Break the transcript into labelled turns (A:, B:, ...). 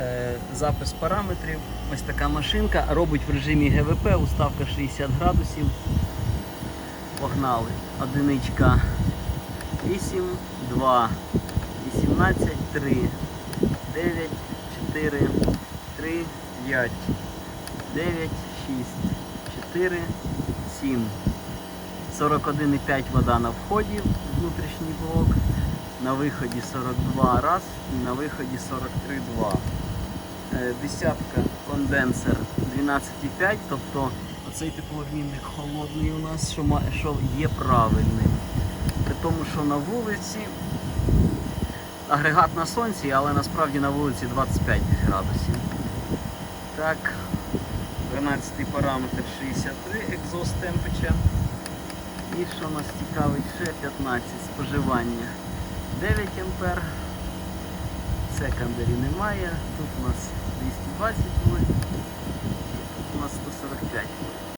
A: Е, Запис параметрів. Ось така машинка робить в режимі ГВП, уставка 60 градусів. Погнали. Одиничка 8, 2, 18, 3, 9, 4, 3, 5, 9, 6, 4, 7. 41,5 вода на вході, внутрішній блок. На виході 42 раз і на виході 43 2. Е, Десятка конденсер 12,5, тобто оцей теплообмінник холодний у нас, що, що є правильним. При тому, що на вулиці агрегат на сонці, але насправді на вулиці 25 градусів. Так, 12 параметр 63 exhaust temperature. І що нас цікавить ще 15 споживання. 9 ампер. Секондарі немає. Тут у нас 220 вольт.